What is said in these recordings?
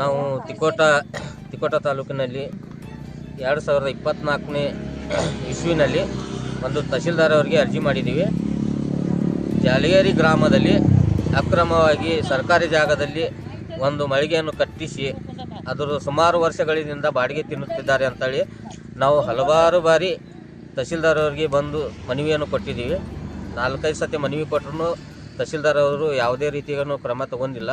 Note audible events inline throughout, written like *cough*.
ನಾವು ತಿಕೋಟ ತಿಕೋಟ ತಾಲೂಕಿನಲ್ಲಿ ಎರಡು ಸಾವಿರದ ಇಪ್ಪತ್ತ್ನಾಲ್ಕನೇ ಇಸ್ವಿನಲ್ಲಿ ಒಂದು ತಹಶೀಲ್ದಾರ್ ಅವರಿಗೆ ಅರ್ಜಿ ಮಾಡಿದ್ದೀವಿ. ಜಾಲಿಗೇರಿ ಗ್ರಾಮದಲ್ಲಿ ಅಕ್ರಮವಾಗಿ ಸರ್ಕಾರಿ ಜಾಗದಲ್ಲಿ ಒಂದು ಮಳಿಗೆಯನ್ನು ಕಟ್ಟಿಸಿ ಅದರ ಸುಮಾರು ವರ್ಷಗಳಿಂದ ಬಾಡಿಗೆ ತಿನ್ನುತ್ತಿದ್ದಾರೆ ಅಂತೇಳಿ ನಾವು ಹಲವಾರು ಬಾರಿ ತಹಶೀಲ್ದಾರ್ ಅವರಿಗೆ ಬಂದು ಮನವಿಯನ್ನು ಕೊಟ್ಟಿದ್ದೀವಿ. ನಾಲ್ಕೈದು ಸತಿ ಮನವಿ ಕೊಟ್ಟರು ತಹಶೀಲ್ದಾರ್ ಅವರು ಯಾವುದೇ ರೀತಿಯೂ ಕ್ರಮ ತಗೊಂಡಿಲ್ಲ.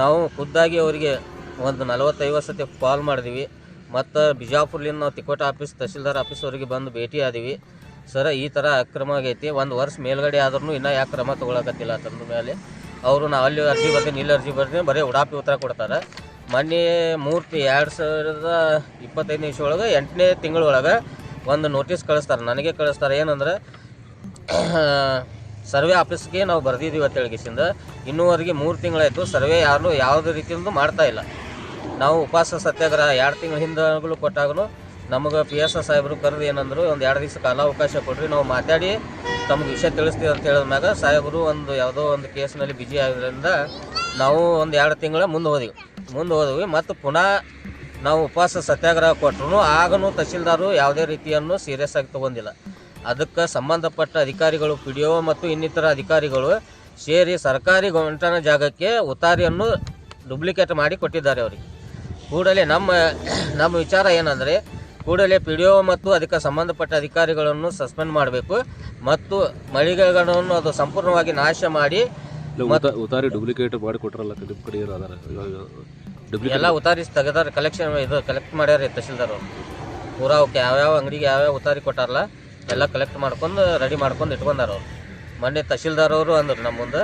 ನಾವು ಖುದ್ದಾಗಿ ಅವರಿಗೆ ಒಂದು ನಲವತ್ತೈವತ್ತು ಸತಿ ಕಾಲ್ ಮಾಡಿದ್ವಿ. ಮತ್ತು ಬಿಜಾಪುರ್ಲಿಂದ ನಾವು ತಿಕೋಟ ಆಫೀಸ್, ತಹಶೀಲ್ದಾರ್ ಆಫೀಸ್ ಅವರಿಗೆ ಬಂದು ಭೇಟಿ ಆದೀವಿ. ಸರ, ಈ ಥರ ಅಕ್ರಮ ಆಗೈತಿ. ಒಂದು ವರ್ಷ ಮೇಲ್ಗಡೆ ಆದ್ರೂ ಇನ್ನೂ ಯಾಕೆ ಕ್ರಮ ತೊಗೊಳಕತ್ತಿಲ್ಲ ತಂದ ಮೇಲೆ ಅವರು ನಾವು ಅಲ್ಲಿ ಅರ್ಜಿ ಬರ್ತೀನಿ, ಇಲ್ಲಿ ಅರ್ಜಿ ಬರ್ತೀನಿ, ಬರೀ ಉಡಾಪಿ ಉತ್ತರ ಕೊಡ್ತಾರೆ. ಮೊನ್ನೆ ಮೂರ್ತಿ ಎರಡು ಸಾವಿರದ ಇಪ್ಪತ್ತೈದು ನಿಮಿಷ ಒಳಗೆ ಎಂಟನೇ ತಿಂಗಳೊಳಗೆ ಒಂದು ನೋಟಿಸ್ ಕಳಿಸ್ತಾರೆ. ನನಗೆ ಕಳಿಸ್ತಾರೆ. ಏನಂದ್ರೆ *coughs* ಸರ್ವೆ ಆಫೀಸ್ಗೆ ನಾವು ಬರೆದಿದ್ದೀವಿ ಅಂತ ಹೇಳಿಕಿಸಿಂದ ಇನ್ನೂವರೆಗೆ ಮೂರು ತಿಂಗಳಾಯಿತು, ಸರ್ವೆ ಯಾರು ಯಾವುದೇ ರೀತಿಯಿಂದ ಮಾಡ್ತಾ ಇಲ್ಲ. ನಾವು ಉಪವಾಸ ಸತ್ಯಾಗ್ರಹ ಎರಡು ತಿಂಗಳ ಹಿಂದಗಳು ಕೊಟ್ಟಾಗಲೂ ನಮಗೆ ಪಿ ಎಸ್ ಎಸ್ ಸಾಹೇಬರು ಕರೆದು ಏನಂದ್ರು, ಒಂದು ಎರಡು ದಿವಸ ಕಾಲಾವಕಾಶ ಕೊಡ್ರಿ, ನಾವು ಮಾತಾಡಿ ತಮಗೆ ವಿಷಯ ತಿಳಿಸ್ತೀವಿ ಅಂತ ಹೇಳಿದ ಮ್ಯಾಗ ಸಾಹೇಬರು ಒಂದು ಯಾವುದೋ ಒಂದು ಕೇಸ್ನಲ್ಲಿ ಬಿಜಿ ಆಗಿದ್ದರಿಂದ ನಾವು ಒಂದು ಎರಡು ತಿಂಗಳ ಮುಂದೆ ಹೋದಿವಿ. ಮುಂದೆ ಹೋದ್ವಿ ಮತ್ತು ಪುನಃ ನಾವು ಉಪವಾಸ ಸತ್ಯಾಗ್ರಹ ಕೊಟ್ಟರು ಆಗನೂ ತಹಶೀಲ್ದಾರು ಯಾವುದೇ ರೀತಿಯನ್ನು ಸೀರಿಯಸ್ ಆಗಿ ತಗೊಂಡಿಲ್ಲ. ಅದಕ್ಕೆ ಸಂಬಂಧಪಟ್ಟ ಅಧಿಕಾರಿಗಳು ಪಿ ಡಿ ಒ ಮತ್ತು ಇನ್ನಿತರ ಅಧಿಕಾರಿಗಳು ಸೇರಿ ಸರ್ಕಾರಿ ಗಂಟನ ಜಾಗಕ್ಕೆ ಉತಾರಿಯನ್ನು ಡುಪ್ಲಿಕೇಟ್ ಮಾಡಿ ಕೊಟ್ಟಿದ್ದಾರೆ ಅವರಿಗೆ. ಕೂಡಲೇ ನಮ್ಮ ನಮ್ಮ ವಿಚಾರ ಏನಂದರೆ ಕೂಡಲೇ ಪಿ ಡಿ ಒ ಮತ್ತು ಅದಕ್ಕೆ ಸಂಬಂಧಪಟ್ಟ ಅಧಿಕಾರಿಗಳನ್ನು ಸಸ್ಪೆಂಡ್ ಮಾಡಬೇಕು ಮತ್ತು ಮಳಿಗೆಗಳನ್ನು ಅದು ಸಂಪೂರ್ಣವಾಗಿ ನಾಶ ಮಾಡಿ ಉತಾರಿ ಡೂಪ್ಲಿಕೇಟ್ ಮಾಡಿ ಕೊಟ್ಟರಲ್ಲ ಕಡೆ ಎಲ್ಲ ಉತ್ತಾರಿ ತೆಗೆದಾರೆ ಕಲೆಕ್ಷನ್ ಇದು ಕಲೆಕ್ಟ್ ಮಾಡ್ಯಾರ ತಹಶೀಲ್ದಾರ್ ಅವರು. ಪೂರಾ ಯಾವ್ಯಾವ ಅಂಗಡಿಗೆ ಯಾವ್ಯಾವ ಉತ್ತಾರಿ ಕೊಟ್ಟಾರಲ್ಲ ಎಲ್ಲ ಕಲೆಕ್ಟ್ ಮಾಡ್ಕೊಂಡು ರೆಡಿ ಮಾಡ್ಕೊಂಡು ಇಟ್ಕೊಂಡಾರ ಅವ್ರು. ಮೊನ್ನೆ ತಹಶೀಲ್ದಾರ್ ಅವರು ಅಂದ್ರು ನಮ್ಮ ಮುಂದೆ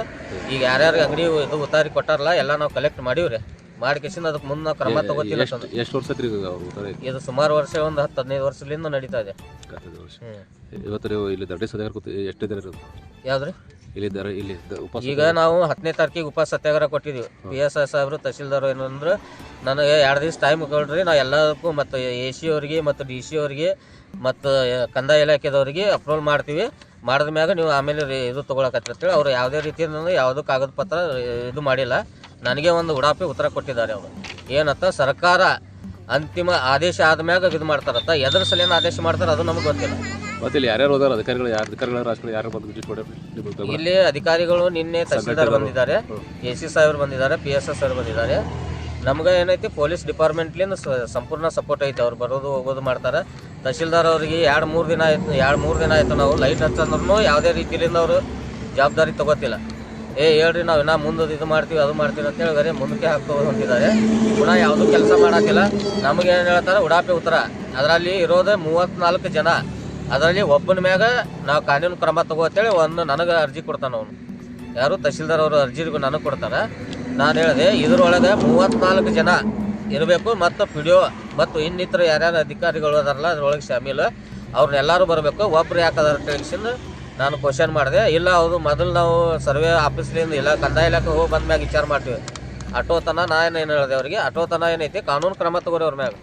ಈಗ ಯಾರ್ಯಾರು ಅಂಗಡಿ ಇದು ಉತ್ತಾರಿ ಕೊಟ್ಟಾರಲ್ಲ ಎಲ್ಲ ನಾವು ಕಲೆಕ್ಟ್ ಮಾಡೀವ್ರಿ. ಮಾಡ್ಕೇಸಿಂದ ಅದಕ್ಕೆ ಮುಂದೆ ನಾವು ಕ್ರಮ ತಗೋತಿಲ್ಲ ಎಷ್ಟು ವರ್ಷ ಇದು ಸುಮಾರು ವರ್ಷ ಒಂದು ಹತ್ತು ಹದಿನೈದು ವರ್ಷದಿಂದ ನಡೀತಾ ಇದೆ. ಇವತ್ತು ಇಲ್ಲಿ ಎಷ್ಟು ಯಾವ್ದು ರೀ ಯಾವ್ದ್ರಿ? ಇಲ್ಲಿ ಇದ್ದಾರೆ ಇಲ್ಲಿ ಉಪವಾಸ ಈಗ ನಾವು ಹತ್ತನೇ ತಾರೀಕಿಗೆ ಉಪ ಸತ್ಯಾಗ್ರಹ ಕೊಟ್ಟಿದ್ದೀವಿ. ಪಿ ಎಸ್ ಎಸ್ ಸಾಹೇಬರು ತಹಶೀಲ್ದಾರ್ ಏನಂದ್ರೆ ನನಗೆ ಎರಡು ದಿವಸ ಟೈಮ್ ಕೊಡ್ರಿ ನಾವು ಎಲ್ಲದಕ್ಕೂ ಮತ್ತು ಎ ಸಿ ಅವರಿಗೆ ಮತ್ತು ಡಿ ಸಿ ಅವರಿಗೆ ಮತ್ತು ಕಂದಾಯ ಇಲಾಖೆದವರಿಗೆ ಅಪ್ರೂವಲ್ ಮಾಡ್ತೀವಿ. ಮಾಡಿದ ಮ್ಯಾಗ ನೀವು ಆಮೇಲೆ ರೀ- ಇದು ತೊಗೊಳಕತ್ತೇಳಿ ಅವ್ರು ಯಾವುದೇ ರೀತಿಯಿಂದ ಯಾವುದೂ ಕಾಗದ ಪತ್ರ ಇದು ಮಾಡಿಲ್ಲ. ನನಗೆ ಒಂದು ಉಡಾಪಿ ಉತ್ತರ ಕೊಟ್ಟಿದ್ದಾರೆ ಅವರು. ಏನತ್ತ ಸರ್ಕಾರ ಅಂತಿಮ ಆದೇಶ ಆದ್ಮ್ಯಾಗ ಇದು ಮಾಡ್ತಾರತ್ತ. ಎದ್ರ ಸಲೇನ ಆದೇಶ ಮಾಡ್ತಾರೆ ಅದು ನಮಗೆ ಗೊತ್ತಿಲ್ಲ. ಮತ್ತೆ ಇಲ್ಲಿ ಯಾರ್ಯಾರು ಹೋದಾರ? ಅಧಿಕಾರಿಗಳು ಯಾರು ಅಧಿಕಾರಿಗಳ ಯಾರು ಬಂದು ವಿಸಿಟ್ ಇಲ್ಲಿ ಅಧಿಕಾರಿಗಳು ನಿನ್ನೆ ತಹಸೀಲ್ದಾರ್ ಬಂದಿದ್ದಾರೆ. ಎ ಸಿ ಸಾಹೇಬ್ರು ಬಂದಿದ್ದಾರೆ ಪಿ ಎಸ್ ಎಸ್ ಅವ್ರು ಬಂದಿದ್ದಾರೆ. ನಮ್ಗೆ ಏನೈತಿ ಪೊಲೀಸ್ ಡಿಪಾರ್ಟ್ಮೆಂಟ್ಲಿಂದ ಸಂಪೂರ್ಣ ಸಪೋರ್ಟ್ ಐತೆ ಅವ್ರು. ಬರೋದು ಹೋಗೋದು ಮಾಡ್ತಾರೆ. ತಹಶೀಲ್ದಾರ್ ಅವರಿಗೆ ಎರಡು ಮೂರು ದಿನ ಆಯ್ತು ಎರಡು ಮೂರು ದಿನ ಆಯ್ತು ನಾವು ಲೈಟ್ ಹಚ್ಚಂದ್ರೂ ಯಾವುದೇ ರೀತಿಯಿಂದ ಅವರು ಜವಾಬ್ದಾರಿ ತಗೋತಿಲ್ಲ. ಏ ಹೇಳ್ರಿ ನಾವು ಇನ್ನೂ ಮುಂದೆ ಇದು ಮಾಡ್ತೀವಿ ಅದು ಮಾಡ್ತೀವಿ ಅಂತ ಹೇಳಿ ಬರೀ ಮುಂದಕ್ಕೆ ಹಾಕ್ತೋ ಹೊಂಟಿದ್ದಾರೆ. ಪುನಃ ಯಾವುದೂ ಕೆಲಸ ಮಾಡೋಕ್ಕಿಲ್ಲ ನಮಗೆ ಏನು ಹೇಳ್ತಾರೆ ಉಡಾಪಿ ಉತ್ತರ. ಅದರಲ್ಲಿ ಇರೋದೇ ಮೂವತ್ತ್ನಾಲ್ಕು ಜನ. ಅದರಲ್ಲಿ ಒಬ್ಬನ ಮ್ಯಾಗ ನಾವು ಕಾನೂನು ಕ್ರಮ ತಗೋತೇಳಿ ಒಂದು ನನಗೆ ಅರ್ಜಿ ಕೊಡ್ತಾನೆ ಅವನು. ಯಾರು ತಹಶೀಲ್ದಾರ್ ಅವರು ಅರ್ಜಿ ನನಗೆ ಕೊಡ್ತಾರೆ. ನಾನು ಹೇಳಿದೆ, ಇದ್ರೊಳಗೆ ಮೂವತ್ನಾಲ್ಕು ಜನ ಇರಬೇಕು ಮತ್ತು ಪಿ ಡಿ ಒ ಮತ್ತು ಇನ್ನಿತರ ಯಾರ್ಯಾರು ಅಧಿಕಾರಿಗಳು ಅದಾರಲ್ಲ, ಅದ್ರೊಳಗೆ ಶಾಮೀಲು. ಅವ್ರನ್ನೆಲ್ಲರೂ ಬರಬೇಕು. ಒಬ್ರು ಯಾಕೆ ಅದರ ಟೆನ್ಷನ್? ನಾನು ಕ್ವಶನ್ ಮಾಡಿದೆ. ಇಲ್ಲ, ಅವರು ಮೊದಲು ನಾವು ಸರ್ವೆ ಆಫೀಸ್ಲಿಂದ ಇಲ್ಲ, ಕಂದಾಯ ಇಲಾಖೆ ಹೋಗಿ ಬಂದ ಮ್ಯಾಗ ವಿಚಾರ ಮಾಡ್ತೀವಿ. ಆಟೋತನ ನಾ ಏನು ಹೇಳಿದೆ ಅವರಿಗೆ? ಆಟೋತನ ಏನೈತಿ? ಕಾನೂನು ಕ್ರಮ ತಗೋರಿ ಅವ್ರ ಮ್ಯಾಗ.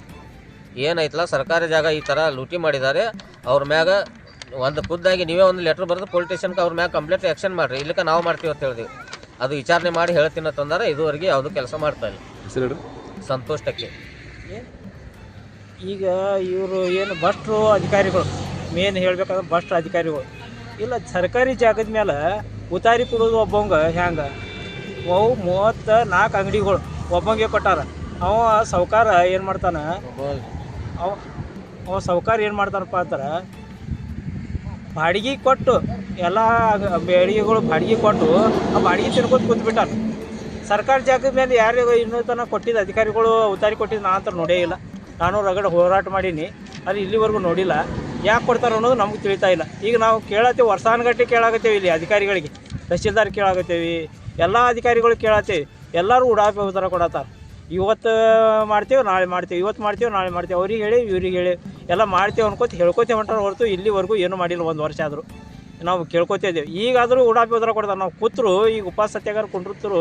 ಏನೈತಲ್ಲ ಸರ್ಕಾರಿ ಜಾಗ ಈ ಥರ ಲೂಟಿ ಮಾಡಿದ್ದಾರೆ ಅವ್ರ ಮ್ಯಾಗ ಒಂದು ಖುದ್ದಾಗಿ ನೀವೇ ಒಂದು ಲೆಟ್ರ್ ಬರೆದು ಪೊಲೀಸ್ ಸ್ಟೇಷನ್ಗೆ ಅವ್ರ ಮ್ಯಾಗ ಕಂಪ್ಲೇಂಟ್ ಆ್ಯಕ್ಷನ್ ಮಾಡಿರಿ. ಇಲ್ಲಕ್ಕೆ ನಾವು ಮಾಡ್ತೀವಿ ಅಂತ ಹೇಳಿದ್ವಿ. ಅದು ವಿಚಾರಣೆ ಮಾಡಿ ಹೇಳ್ತೀನಿ ಅಂತಂದ್ರೆ ಇದುವರೆಗೆ ಯಾವುದು ಕೆಲಸ ಮಾಡ್ತಾ ಇಲ್ಲ. ಸಂತೋಷಕ್ಕೆ ಹೇಳ್ರಿ. ಸಂತೋಷ್ ಟಕ್ಕೆ. ಈಗ ಇವರು ಏನು ಬಸ್ಟ್ರು ಅಧಿಕಾರಿಗಳು ಮೇನ್ ಹೇಳ್ಬೇಕಂದ್ರೆ ಭ್ರಷ್ಟ ಅಧಿಕಾರಿಗಳು. ಇಲ್ಲ ಸರ್ಕಾರಿ ಜಾಗದ ಮೇಲೆ ಉತಾರಿ ಕೊಡೋದು ಒಬ್ಬಂಗ ಹ್ಯಾಂಗ? ಅವು ಮೂವತ್ತ ನಾಲ್ಕು ಅಂಗಡಿಗಳು ಒಬ್ಬಂಗೆ ಕೊಟ್ಟಾರ. ಅವ ಸಾವ್ಕಾರ ಏನು ಮಾಡ್ತಾನೆ? ಅವ ಅವ ಸಾವ್ಕಾರ ಏನು ಮಾಡ್ತಾನಪ್ಪ ಅಂದ್ರೆ ಬಾಡಿಗೆ ಕೊಟ್ಟು, ಎಲ್ಲ ಬೇಡಿಗೆಗಳು ಬಾಡಿಗೆ ಕೊಟ್ಟು, ಆ ಬಾಡಿಗೆ ತಿನ್ಕೊತ ಕೂತ್ಬಿಟ್ಟಾನ. ಸರ್ಕಾರಿ ಜಾಗದ ಮೇಲೆ ಯಾರು ಇನ್ನೂ ತನಕ ಕೊಟ್ಟಿದ್ದ, ಅಧಿಕಾರಿಗಳು ಉತ್ತಾರಿ ಕೊಟ್ಟಿದ್ದು ನಾನು ಅಂತ ನೋಡೇ ಇಲ್ಲ. ನಾನು ರಗಡ ಹೋರಾಟ ಮಾಡೀನಿ ಅದು ಇಲ್ಲಿವರೆಗೂ ನೋಡಿಲ್ಲ. ಯಾಕೆ ಕೊಡ್ತಾರೆ ಅನ್ನೋದು ನಮ್ಗೆ ತಿಳಿತಾ ಇಲ್ಲ. ಈಗ ನಾವು ಕೇಳತ್ತೇವೆ ವರ್ಷಾನುಗಟ್ಟೆ ಕೇಳಾಗತ್ತೇವೆ ಇಲ್ಲಿ ಅಧಿಕಾರಿಗಳಿಗೆ. ತಹಶೀಲ್ದಾರ್ ಕೇಳಾಕತ್ತೇವಿ, ಎಲ್ಲ ಅಧಿಕಾರಿಗಳು ಕೇಳತ್ತೇವೆ. ಎಲ್ಲರೂ ಉಡಾಫೆ ಉತ್ತರ ಕೊಡತ್ತಾರೆ. ಇವತ್ತು ಮಾಡ್ತೇವೆ, ನಾಳೆ ಮಾಡ್ತೇವೆ, ಇವತ್ತು ಮಾಡ್ತೇವೆ, ನಾಳೆ ಮಾಡ್ತೇವೆ, ಅವ್ರಿಗೆ ಹೇಳಿ, ಇವ್ರಿಗೆ ಹೇಳಿ. ಎಲ್ಲ ಮಾಡ್ತೇವೆ ಅನ್ಕೋತ ಹೇಳ್ಕೊತೇವೆ ಹೊಂಟಾರ ಹೊರತು ಇಲ್ಲಿವರೆಗೂ ಏನು ಮಾಡಿಲ್ಲ, ಒಂದು ವರ್ಷ ಆದರೂ. ನಾವು ಕೇಳ್ಕೊತಿದ್ದೇವೆ ಈಗಾದರೂ ಉಡಾಪಿ ಉದ್ರ ಕೊಡ್ತಾರೆ. ನಾವು ಕೂತರು, ಈಗ ಉಪವಾಸ ಸತ್ಯಾಗಾರ ಕುಂಡಿರ್ತರು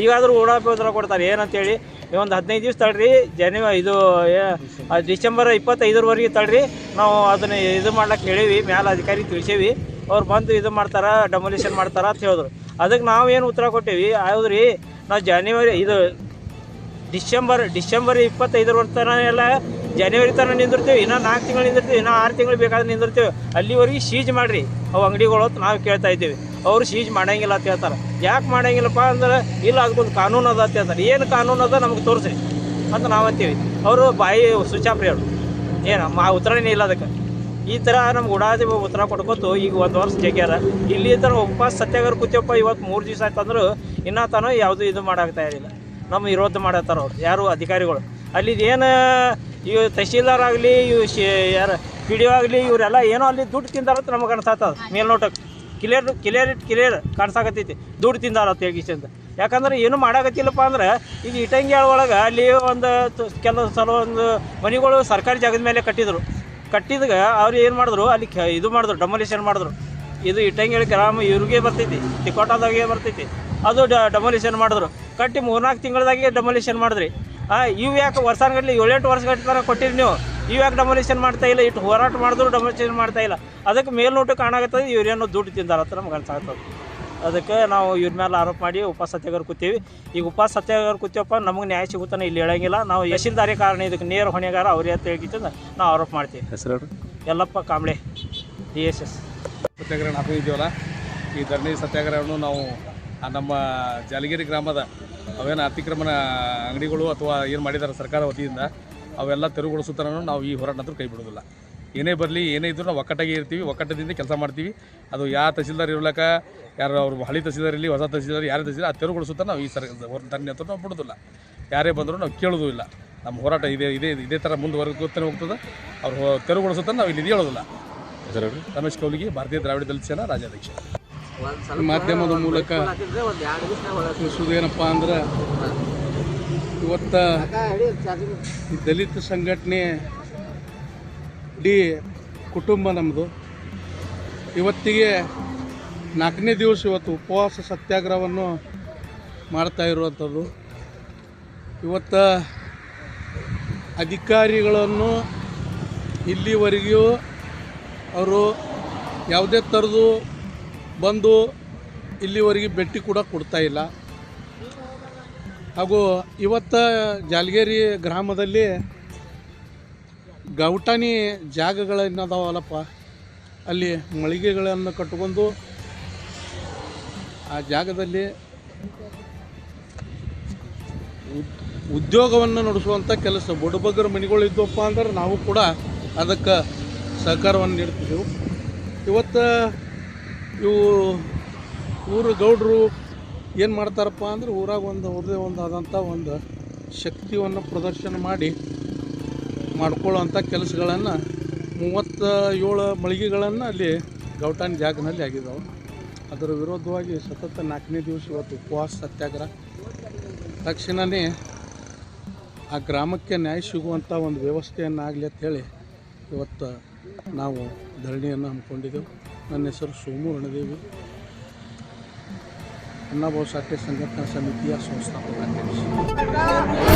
ಈಗಾದರೂ ಉಡಾಪಿ ಉದ್ರ ಕೊಡ್ತಾರೆ. ಏನಂತೇಳಿ ಒಂದು ಹದಿನೈದು ದಿವಸ ತಳ್ರಿ ಜನ ಇದು ಡಿಸೆಂಬರ್ ಇಪ್ಪತ್ತೈದರವರೆಗೆ ತಳ್ರಿ ನಾವು ಅದನ್ನು ಇದು ಮಾಡ್ಲಿಕ್ಕೆ ಹೇಳೀವಿ, ಮ್ಯಾಲ ಅಧಿಕಾರಿ ತಿಳಿಸೇವಿ. ಅವ್ರು ಬಂದು ಇದು ಮಾಡ್ತಾರೆ ಡೆಮೊಲಿಷನ್ ಮಾಡ್ತಾರೆ ಅಂತ ಹೇಳಿದ್ರು. ಅದಕ್ಕೆ ನಾವು ಏನು ಉತ್ತರ ಕೊಟ್ಟೇವಿ, ಹೌದ್ರಿ, ನಾವು ಜಾನ್ವರಿ ಇದು ಡಿಸೆಂಬರ್ ಡಿಸೆಂಬರ್ ಇಪ್ಪತ್ತೈದರ ತನಕ ಎಲ್ಲ ಜನವರಿ ತನಕ ನಿಂದಿರ್ತೀವಿ, ಇನ್ನೂ ನಾಲ್ಕು ತಿಂಗಳು ನಿಂದಿರ್ತೀವಿ, ಇನ್ನೂ ಆರು ತಿಂಗಳು ಬೇಕಾದ್ರೆ ನಿಂದಿರ್ತೀವಿ. ಅಲ್ಲಿವರೆಗೆ ಸೀಜ್ ಮಾಡಿರಿ. ಅವು ಅಂಗಡಿಗಳು ಅಂತ ನಾವು ಕೇಳ್ತಾ ಇದ್ದೀವಿ. ಅವರು ಸೀಜ್ ಮಾಡೋಂಗಿಲ್ಲ ಅಂತ ಹೇಳ್ತಾರೆ. ಯಾಕೆ ಮಾಡೋಂಗಿಲ್ಲಪ್ಪ ಅಂದ್ರೆ, ಇಲ್ಲ ಅದಕ್ಕೊಂದು ಕಾನೂನು ಅದ ಅಂತ ಹೇಳ್ತಾರೆ. ಏನು ಕಾನೂನು ಅದ ನಮಗೆ ತೋರಿಸ್ರಿ ಅಂತ ನಾವು ಅಂತೀವಿ. ಅವರು ಬಾಯಿ ಸುಚಾಪ್ರಿ ಅವರು. ಏನು, ಮಾ ಉತ್ತರನೇ ಇಲ್ಲ ಅದಕ್ಕೆ. ಈ ಥರ ನಮ್ಗೆ ಉಡಾದಿ ಉತ್ತರ ಕೊಡ್ಕೊತು ಈಗ ಒಂದು ವರ್ಷ ಜಗ್ಗ್ಯಾರ ಇಲ್ಲಿ ಥರ ಉಪವಾಸ ಸತ್ಯಾಗಾರ ಕೂತಿಯಪ್ಪ ಇವತ್ತು ಮೂರು ದಿವಸ ಆಯ್ತಂದ್ರೆ ಇನ್ನೂ ತಾನು ಯಾವುದೂ ಇದು ಮಾಡಾಕ್ತಾ ಇರಲಿಲ್ಲ ನಮ್ಮ ವಿರೋಧ ಮಾಡತ್ತಾರ ಅವ್ರು. ಯಾರು ಅಧಿಕಾರಿಗಳು. ಅಲ್ಲಿದೇನು ಇವು ತಹಶೀಲ್ದಾರ್ ಆಗಲಿ ಇವು ಯಾರು ಪಿ ಡಿ ಒ ಆಗಲಿ, ಇವರೆಲ್ಲ ಏನೋ ಅಲ್ಲಿ ದುಡ್ಡು ತಿಂದಾರತ್ತೆ ನಮಗೆ ಅನ್ಸಾತದ ಮೇಲ್ನೋಟಕ್ಕೆ ಕ್ಲಿಯರ್ ಕ್ಲಿಯರ್ ಇಟ್ ಕ್ಲಿಯರ್ ಕಾಣಿಸಾಕತ್ತೈತಿ. ದುಡ್ಡು ತಿಂದಾರ ಅಂತ ಯಾಕಂದ್ರೆ ಏನು ಮಾಡಾಕತ್ತಿಲ್ಲಪ್ಪ ಅಂದ್ರೆ, ಈಗ ಇಟಂಗಿ ಒಳಗೆ ಅಲ್ಲಿ ಒಂದು ಕೆಲವು ಸಲ ಒಂದು ಮನೆಗಳು ಸರ್ಕಾರಿ ಜಾಗದ ಮೇಲೆ ಕಟ್ಟಿದ್ರು. ಕಟ್ಟಿದಾಗ ಅವ್ರು ಏನು ಮಾಡಿದ್ರು, ಅಲ್ಲಿ ಇದು ಮಾಡಿದ್ರು ಡೆಮೊಲಿಷನ್ ಮಾಡಿದ್ರು. ಇದು ಇಟ್ಟಂಗಿ ಗ್ರಾಮ ಇವ್ರಿಗೆ ಬರ್ತೈತಿ ತಿಕೋಟದಾಗೆ ಬರ್ತೈತಿ. ಅದು ಡೆಮೊಲಿಷನ್ ಮಾಡಿದ್ರು. ಕಟ್ಟಿ ಮೂರ್ನಾಲ್ಕು ತಿಂಗಳದಾಗೆ ಡೆಮೊಲಿಷನ್ ಮಾಡಿದ್ರಿ. ಇವು ಯಾಕೆ ವರ್ಷಾನ್ಗಟ್ಲೆ ಏಳೆಂಟು ವರ್ಷಗಟ್ಟಲೆ ಕೊಟ್ಟಿರಿ ನೀವು? ಇವು ಯಾಕೆ ಡಮೊಲೇಷನ್ ಮಾಡ್ತಾ ಇಲ್ಲ? ಇಟ್ಟು ಹೋರಾಟ ಮಾಡಿದ್ರು ಡಮೊಲೇಷನ್ ಮಾಡ್ತಾ ಇಲ್ಲ. ಅದಕ್ಕೆ ಮೇಲ್ನೋಟಕ್ಕೆ ಕಾಣಾಗತ್ತದ ಇವ್ರೇನೋ ದುಡ್ಡು ತಿಂದಾರ ಅಂತ ನಮ್ಗೆ ಅನ್ಸಾಗ್ತದೆ ಅದಕ್ಕೆ ನಾವು ಇವ್ರ ಮೇಲೆ ಆರೋಪ ಮಾಡಿ ಉಪ ಸತ್ಯಾಗ್ರಹ ಕೂತೀವಿ. ಈಗ ಉಪ ಸತ್ಯಾಗ್ರಹ ಕೂತೀವಪ್ಪ ನಮಗೆ ನ್ಯಾಯ ಸಿಗುತ್ತಾನೆ ಇಲ್ಲಿ ಹೇಳಂಗಿಲ್ಲ. ನಾವು ಯಶಿಲ್ದಾರಿ ಕಾರಣ ಇದಕ್ಕೆ ನೇರ ಹೊಣೆಗಾರ ಅವ್ರೇ ಅಂತ ಹೇಳ್ಕಿತ್ತಂದ್ರೆ ನಾವು ಆರೋಪ ಮಾಡ್ತೀವಿ. ಹೆಸರು Yellappa Kamble D S S. ಸತ್ಯಾಗ್ರಹ ಹಾಕಿದ್ದೀವಲ್ಲ ಈ ಧರಣಿ ಸತ್ಯಾಗ್ರಹವನ್ನು ನಾವು ನಮ್ಮ ಜಲಗಿರಿ ಗ್ರಾಮದ ಅವೇನು ಅತಿಕ್ರಮಣ ಅಂಗಡಿಗಳು ಅಥವಾ ಏನು ಮಾಡಿದ್ದಾರೆ ಸರ್ಕಾರ ವತಿಯಿಂದ ಅವೆಲ್ಲ ತೆರವುಗೊಳಿಸುತ್ತಾರ ನಾವು ಈ ಹೋರಾಟ ಅಂತೂ ಕೈ ಬಿಡೋದಿಲ್ಲ. ಏನೇ ಬರಲಿ ಏನೇ ಇದ್ರೂ ನಾವು ಒಕ್ಕಟ್ಟಾಗಿ ಇರ್ತೀವಿ ಒಕ್ಕಟ್ಟದಿಂದ ಕೆಲಸ ಮಾಡ್ತೀವಿ. ಅದು ಯಾವ ತಹಸೀಲ್ದಾರ್ ಇರ್ಲಕ್ಕ ಯಾರು ಅವ್ರು ಹಳಿ ತಹಸೀಲ್ದಾರ್ ಇರಲಿ ಹೊಸ ತಹಸೀಲ್ದಾರ್ ಯಾರೇ ತಹಸೀಲ್ದಾರ್ ಆ ತೆರವುಗೊಳಿಸುತ್ತಾ ನಾವು ಈ ಸರ್ ಧನ್ಯ ಅಂತ ನಾವು ಬಿಡೋದಿಲ್ಲ. ಯಾರೇ ಬಂದರೂ ನಾವು ಕೇಳೋದು ಇಲ್ಲ. ನಮ್ಮ ಹೋರಾಟ ಇದೇ ಇದೇ ಇದೇ ಥರ ಮುಂದುವರೆಗುತ್ತಾನೆ ಹೋಗ್ತದೆ. ಅವ್ರು ತೆರವುಗೊಳಿಸುತ್ತಾ ನಾವು ಇಲ್ಲಿ ಹೇಳೋದಿಲ್ಲ. ರಮೇಶ್ ಕೌಲಿಗೆ ಭಾರತೀಯ ದ್ರಾವಿಡ ದಲಿತ ಸೇನಾ ರಾಜ್ಯಾಧ್ಯಕ್ಷ. ಮಾಧ್ಯಮದ ಮೂಲಕ ತಿಳಿಸೋದೇನಪ್ಪ ಅಂದ್ರೆ ಇವತ್ತ ಈ ದಲಿತ ಸಂಘಟನೆ ಇಡೀ ಕುಟುಂಬ ನಮ್ಮದು ಇವತ್ತಿಗೆ ನಾಲ್ಕನೇ ದಿವಸ ಇವತ್ತು ಉಪವಾಸ ಸತ್ಯಾಗ್ರಹವನ್ನು ಮಾಡ್ತಾ ಇರುವಂಥದ್ದು. ಇವತ್ತು ಅಧಿಕಾರಿಗಳನ್ನು ಇಲ್ಲಿವರೆಗೂ ಅವರು ಯಾವುದೇ ಥರದ್ದು ಬಂದು ಇಲ್ಲಿವರೆಗೆ ಭೇಟಿ ಕೂಡ ಕೊಡ್ತಾ ಇಲ್ಲ. ಹಾಗೂ ಇವತ್ತು ಜಾಲಗೇರಿ ಗ್ರಾಮದಲ್ಲಿ ಗೌಟಾನಿ ಜಾಗಗಳೇನದಾವಲ್ಲಪ್ಪ ಅಲ್ಲಿ ಮಳಿಗೆಗಳನ್ನು ಕಟ್ಕೊಂಡು ಆ ಜಾಗದಲ್ಲಿ ಉದ್- ಉದ್ಯೋಗವನ್ನು ನಡೆಸುವಂಥ ಕೆಲಸ. ಬುಡಬಗ್ಗರ ಮನೆಗಳು ಇದ್ದವಪ್ಪ ಅಂದ್ರೆ ನಾವು ಕೂಡ ಅದಕ್ಕೆ ಸಹಕಾರವನ್ನು ನೀಡ್ತಿದ್ದೆವು. ಇವತ್ತು ಇವು ಊರು ಗೌಡರು ಏನು ಮಾಡ್ತಾರಪ್ಪ ಅಂದ್ರೆ ಊರಾಗ ಒಂದು ಅವ್ರದೇ ಒಂದು ಆದಂಥ ಒಂದು ಶಕ್ತಿಯನ್ನು ಪ್ರದರ್ಶನ ಮಾಡಿ ಮಾಡ್ಕೊಳ್ಳೋವಂಥ ಕೆಲಸಗಳನ್ನು ಮೂವತ್ತ ಏಳು ಮಳಿಗೆಗಳನ್ನು ಅಲ್ಲಿ ಗೌಟಾನ್ ಜಾಗನಲ್ಲಿ ಆಗಿದ್ದಾವೆ ಅದರ ವಿರೋಧವಾಗಿ ಸತತ ನಾಲ್ಕನೇ ದಿವಸ ಇವತ್ತು ಉಪವಾಸ, ಸತ್ಯಾಗ್ರಹ. ತಕ್ಷಣವೇ ಆ ಗ್ರಾಮಕ್ಕೆ ನ್ಯಾಯ ಸಿಗುವಂಥ ಒಂದು ವ್ಯವಸ್ಥೆಯನ್ನಾಗಲಿ ಅಂತ ಹೇಳಿ ಇವತ್ತು ನಾವು ಧರಣಿಯನ್ನು ಹಮ್ಮಿಕೊಂಡಿದ್ದೆವು. ನನ್ನ ಹೆಸರು ಸೋಮು ರಣದೇವಿ ಅನ್ನಭಾವ ಸಾಠೆ ಸಂಘಟನಾ ಸಮಿತಿಯ ಸಂಸ್ಥಾಪಕ ಅಧ್ಯಕ್ಷ